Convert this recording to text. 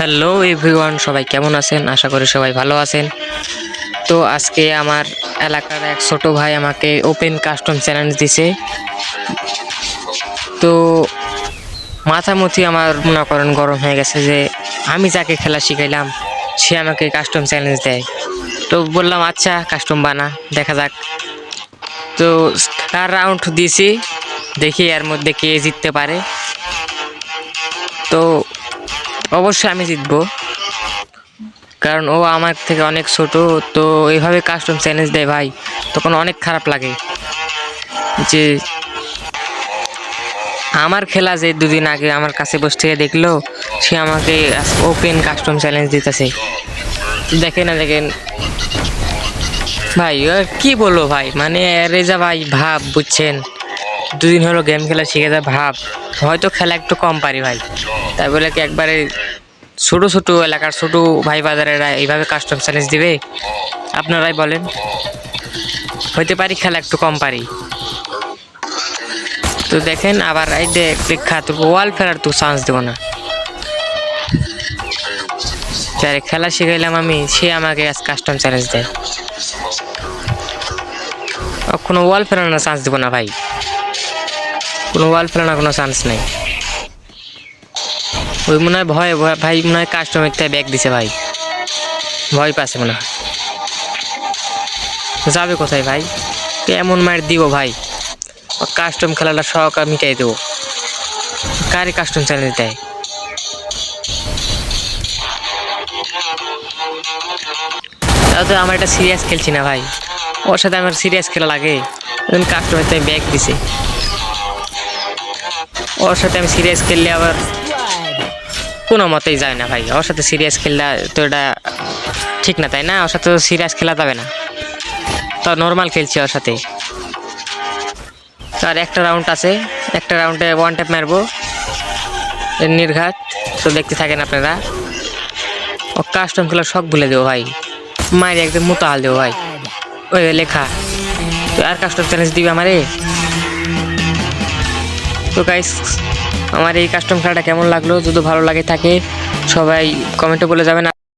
Hello everyone, সবাই কেমন আছেন? আশা করি সবাই ভালো আছেন। তো আজকে আমার এলাকার এক ছোট ভাই আমাকে ওপেন কাস্টম চ্যালেঞ্জ দিছে। তো মাথামুথি আমার মনে করেন গরম হয়ে গেছে যে আমি যাকে খেলা শিখাইলাম, সে আমাকে কাস্টম চ্যালেঞ্জ দেয়। তো বললাম আচ্ছা কাস্টম বানা, দেখা যাক। তো তার রাউন্ড দিয়েছি দেখি এর মধ্যে কে জিততে পারে। তো অবশ্যই আমি জিতবো। কারণ ও আমার থেকে অনেক ছোট, তো এইভাবে কাস্টম চ্যালেঞ্জ দেয় ভাই। তখন অনেক খারাপ লাগে যে আমার খেলা যে দুদিন আগে আমার কাছে বসে থেকে দেখল, সে আমাকে ওপেন কাস্টম চ্যালেঞ্জ দিতেছে। দেখে না, দেখেন। ভাই কি বলব ভাই? মানে রেজা ভাই ভাব, বুঝছেন? দুদিন হলো গেম খেলা শিখে যায় ভাব। হয়তো খেলা একটু কম পারি ভাই। তাই বলে কি একবারে ছোটো ছোটো এলাকার ছোটো ভাই বাজারেরা এইভাবে কাস্টম চ্যালেঞ্জ দিবে? আপনারাই বলেন। হইতে পারি খেলা একটু কম পারি। তো দেখেন আবার এই যে বিখ্যাত ওয়াল ফেরার তো চান্স দেবো না। যারে খেলা শিখাইলাম আমি, সে আমাকে আজ কাস্টম চ্যালেঞ্জ দেয়। কোনো ওয়াল ফেরানোর চান্স দেবো না ভাই। কোনো ওয়াল ফেলানোর কোনো চান্স নেই। ওই মনে হয় ভয় ভাই মনে হয় কাস্টমার থেকে ব্যাগ দিছে ভাই। ভয় পাচ্ছে মনে হয়। যাবে কোথায় ভাই? এমন মার দিব ভাই? কাস্টম খেলাটা শখ মিটাই দেবো। কারে কাস্টম চ্যালেঞ্জ দেয় তাও তো আমার এটা সিরিয়াস খেলছি না ভাই। ওর সাথে আমার সিরিয়াস খেলা লাগে। কাস্টমার থেকে ব্যাগ দিছে। ওর সাথে আমি সিরিয়াস খেললে আবার কোনো মতেই যায় না ভাই। ওর সাথে সিরিয়াস খেললে তো এটা ঠিক না, তাই না? ওর সাথে তো সিরিয়াস খেলা যাবে না। তো নর্মাল খেলছি ওর সাথে। আর একটা রাউন্ড আছে। একটা রাউন্ডে ওয়ান ট্যাপ মারবো। নির্ঘাত। তো দেখতে থাকেন আপনারা। ও কাস্টম খেলার শখ ভুলে দেবো ভাই। মায়ের একদম মোটা হাল দেবো ভাই। ওই লেখা। তো আর কাস্টম চ্যালেঞ্জ দিবে আমারে? তো গাইস আমার এই কাস্টম খেলাটা কেমন লাগল? যদি ভালো লাগে থাকে, সবাই কমেন্টে বলে যাবেন।